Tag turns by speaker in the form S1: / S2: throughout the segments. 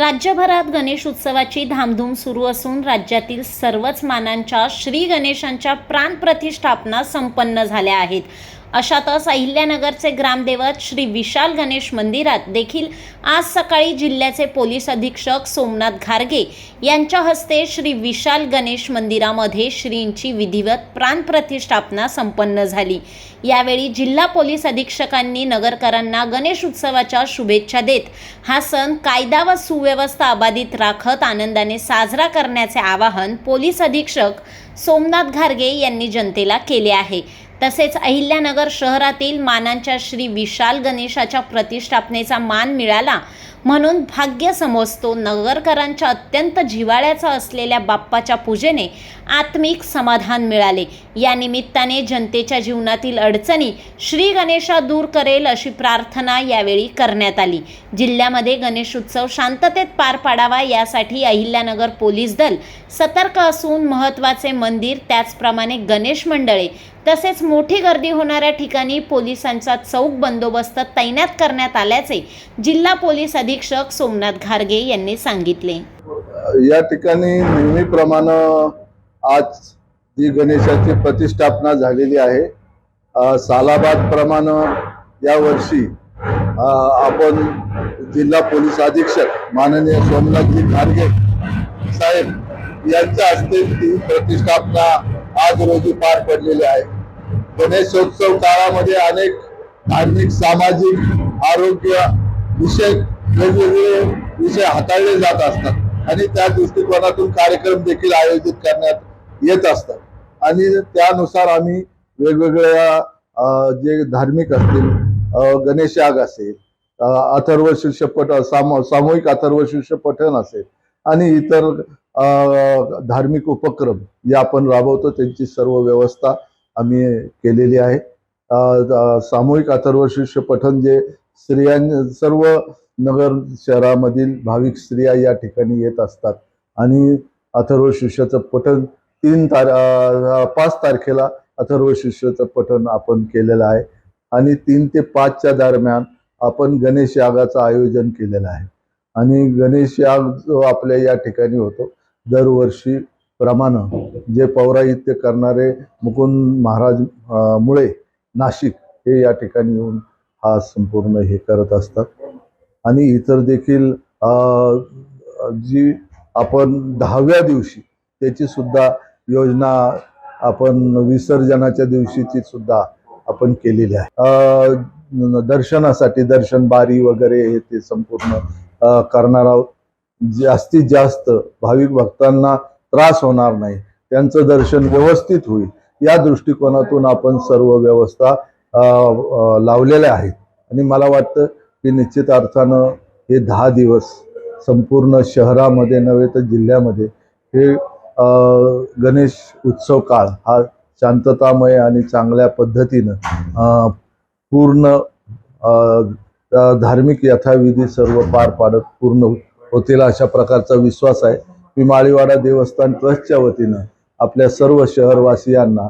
S1: राज्यभरात गणेश उत्सवाची धामधूम सुरू असून राज्यातील सर्वच मानांच्या श्री गणेशांच्या प्राणप्रतिष्ठापना संपन्न झाल्या आहेत. अशातच अहिल्यानगरचे ग्रामदेवत श्री विशाल गणेश मंदिरात देखील आज सकाळी जिल्ह्याचे पोलीस अधीक्षक सोमनाथ घारगे यांच्या हस्ते श्री विशाल गणेश मंदिरामध्ये श्रींची विधिवत प्राणप्रतिष्ठापना संपन्न झाली. यावेळी जिल्हा पोलीस अधीक्षकांनी नगरकरांना गणेश उत्सवाच्या शुभेच्छा देत हा सण कायदा व सुव्यवस्था अबाधित राखत आनंदाने साजरा करण्याचे आवाहन पोलीस अधीक्षक सोमनाथ घारगे यांनी जनतेला केले आहे. तसेच अहिल्यानगर शहरातील मानांच्या श्री विशाल गणेशाच्या प्रतिष्ठापनेचा मान मिळाला. म्हणून भाग्य समजतो. नगरकरांच्या अत्यंत जिव्हाळ्याचा असलेल्या बाप्पाच्या पूजेने आत्मिक समाधान मिळाले. या निमित्ताने जनतेच्या जीवनातील अडचणी श्री गणेशा दूर करेल अशी प्रार्थना यावेळी करण्यात आली. जिल्ह्यामध्ये गणेश उत्सव शांततेत पार पाडावा यासाठी अहिल्यानगर पोलीस दल सतर्क असून महत्त्वाचे मंदिर त्याचप्रमाणे गणेश मंडळे तसेच मोठी गर्दी होणाऱ्या ठिकाणी पोलिसांचा चौक बंदोबस्त तैनात करण्यात आल्याचे जिल्हा पोलीस अधीक्षक सोमनाथ घारगे यांनी सांगितले.
S2: या ठिकाणी नेहमीप्रमाणे आज जी गणेशाची प्रतिष्ठापना झालेली आहे. सालाबाद प्रमाणे यावर्षी वर्षी आपण जिल्हा पोलीस अधीक्षक माननीय सोमनाथजी घारगे साहेब यांच्या हस्ते ती प्रतिष्ठापना आज रोजी पार पडलेली आहे. गणेशोत्सव काळामध्ये अनेक धार्मिक सामाजिक आरोग्य विषयक वेगवेगळे विषय हाताळले जात असतात. आणि त्या दृष्टिकोनातून कार्यक्रम देखील आयोजित करण्यात येत असतात. आणि त्यानुसार आम्ही वेगवेगळ्या जे धार्मिक असतील अ, गणेश याग असेल अथर्व शिष्य साम सामूहिक अथर्व शिष्य पठण असेल आणि इतर धार्मिक उपक्रम जे आपण राबवतो त्यांची सर्व व्यवस्था आम्ही केलेली आहे. सामूहिक अथर्व शिष्य पठण जे स्त्रियां सर्व नगर शहरामधील भाविक स्त्रिया या ठिकाणी येत असतात. आणि अथर्व शिष्याचं पठण तीन तार पाच तारखेला अथर्व शिष्याचं पठण आपण केलेलं आहे. आणि तीन ते पाचच्या दरम्यान आपण गणेश यागाचं आयोजन केलेलं आहे. आणि गणेश याग जो आपल्या या ठिकाणी होतो दरवर्षी प्रमाणे जे पौराहित्य करणारे मुकुंद महाराज मुळे नाशिक हे या ठिकाणी येऊन हा संपूर्ण हे करत असतात. आणि इतर देखील जी आपण दहाव्या दिवशी त्याची सुद्धा योजना आपण विसर्जनाच्या दिवशीची सुद्धा आपण केलेली आहे. दर्शनासाठी दर्शन बारी वगैरे हे ते संपूर्ण करणार आहोत जास्तीत जास्त भाविक भक्तांना त्रास होणार नाही. त्यांचं दर्शन व्यवस्थित होईल. या दृष्टिकोनातून आपण सर्व व्यवस्था लावलेल्या आहेत. आणि मला वाटतं की निश्चित अर्थानं हे दहा दिवस संपूर्ण शहरामध्ये नव्हे तर जिल्ह्यामध्ये हे गणेश उत्सव काळ हा शांततामय आणि चांगल्या पद्धतीनं पूर्ण धार्मिक यथाविधी सर्व पार पाडत पूर्ण होतील अशा प्रकारचा विश्वास आहे मी माळीवाडा देवस्थान ट्रस्टच्या वतीनं आपल्या सर्व शहरवासियांना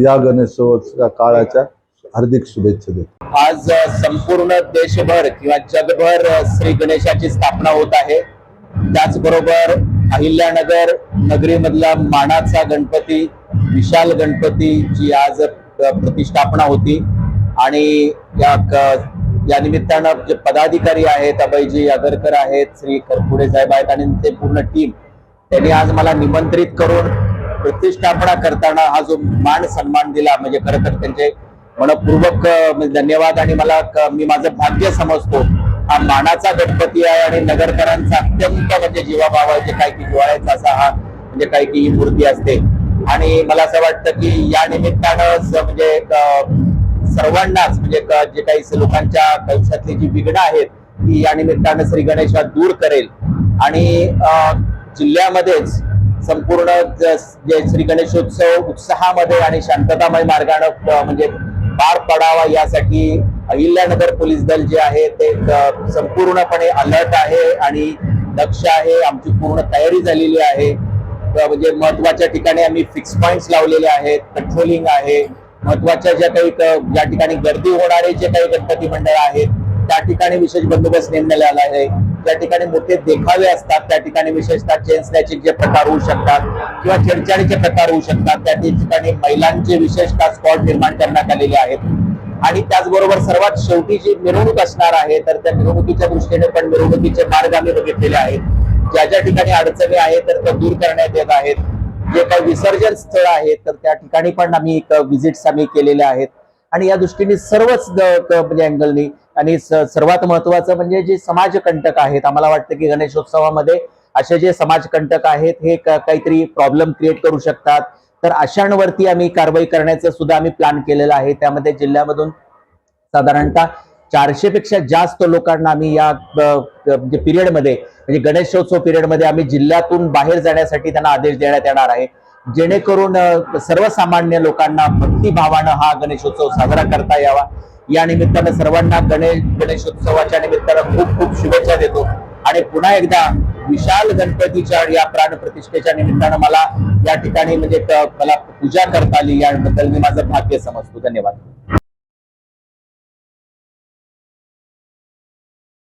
S2: या गणेशोत्सव काळाच्या हार्दिक शुभेच्छा देतो.
S3: आज संपूर्ण देशभर किंवा जगभर श्री गणेशाची स्थापना होत आहे. त्याचबरोबर अहिल्यानगर नगरीमधला मानाचा गणपती विशाल गणपतीची आज प्रतिष्ठापना होती. आणि या या निमित्तानं जे पदाधिकारी आहेत अभयजी आगरकर आहेत श्री करपुडे साहेब आहेत आणि ते पूर्ण टीम त्यांनी आज मला निमंत्रित करून प्रतिष्ठापना करताना हा जो मान सन्मान दिला म्हणजे खरं तर त्यांचे मनपूर्वक म्हणजे धन्यवाद आणि मला मी माझं भाग्य समजतो. हा मानाचा गणपती आहे आणि नगरकरांचा अत्यंत म्हणजे जीवाभाव आहे काय की जिवाळ्याचा असा हा म्हणजे काय की ही मूर्ती असते. आणि मला असं वाटतं की या निमित्तानं म्हणजे सर्वांनाच म्हणजे जे काही लोकांच्या आयुष्यातली जी विघ्न आहेत ती या निमित्तानं श्री गणेशा दूर करेल. आणि जिल्ह्यामध्येच संपूर्ण ज- जे श्री गणेशोत्सव उत्साहामध्ये आणि शांततामय मार्गानं म्हणजे पार पडावा यासाठी अहिल्यानगर पोलीस दल जे आहे ते संपूर्णपणे अलर्ट आहे आणि दक्ष आहे. आमची पूर्ण तयारी झालेली आहे. म्हणजे महत्त्वाच्या ठिकाणी आम्ही फिक्स पॉइंट्स लावलेले आहेत. पेट्रोलिंग आहे. महत्त्वाच्या ज्या काही ज्या ठिकाणी गर्दी होणारे जे काही गणपती मंडळ आहेत त्या ठिकाणी विशेष बंदोबस्त नेमण्यात आला आहे. त्या ठिकाणी मोठे देखावे असतात त्या ठिकाणी विशेषतः चेन जे प्रकार होऊ शकतात किंवा छेडछाडीचे प्रकार होऊ शकतात. त्या ठिकाणी महिलांचे विशेषतः स्पॉट निर्माण करण्यात आलेले आहेत. आणि त्याचबरोबर सर्वात शेवटी जी मिरवणूक असणार आहे तर त्या मिरवणुकीच्या दृष्टीने पण मिरवणुकीचे मार्ग आम्ही बघितलेले आहेत. ज्या ज्या ठिकाणी अडचणी आहेत तर त्या दूर करण्यात येत आहेत. जे काही विसर्जन स्थळ आहेत तर त्या ठिकाणी पण आम्ही एक विजिट्स आम्ही केलेल्या आहेत. आणि या दृष्टीने सर्वच म्हणजे अँगलनी आणि स- सर्वात महत्वाचं म्हणजे जे समाजकंटक आहेत आम्हाला वाटतं की गणेशोत्सवामध्ये असे जे समाजकंटक आहेत हे क- काहीतरी प्रॉब्लेम क्रिएट करू शकतात. तर अशांवरती आम्ही कारवाई करण्याचं सुद्धा आम्ही प्लॅन केलेला आहे. त्यामध्ये जिल्ह्यामधून साधारणतः चारशे पेक्षा जास्त लोकांना आम्ही या म्हणजे पिरियडमध्ये म्हणजे गणेशोत्सव पिरियडमध्ये आम्ही जिल्ह्यातून बाहेर जाण्यासाठी त्यांना आदेश देण्यात येणार आहे. जेणेकरून सर्वसामान्य लोकांना भक्तिभावानं हा गणेशोत्सव साजरा करता यावा. या निमित्तानं सर्वांना गणेश गणेशोत्सवाच्या निमित्तानं खूप खूप शुभेच्छा देतो. आणि पुन्हा एकदा विशाल गणपतीच्या या प्राण प्रतिष्ठेच्या निमित्तानं मला या ठिकाणी म्हणजे मला पूजा करता आली. याबद्दल मी माझं भाग्य समजतो. धन्यवाद.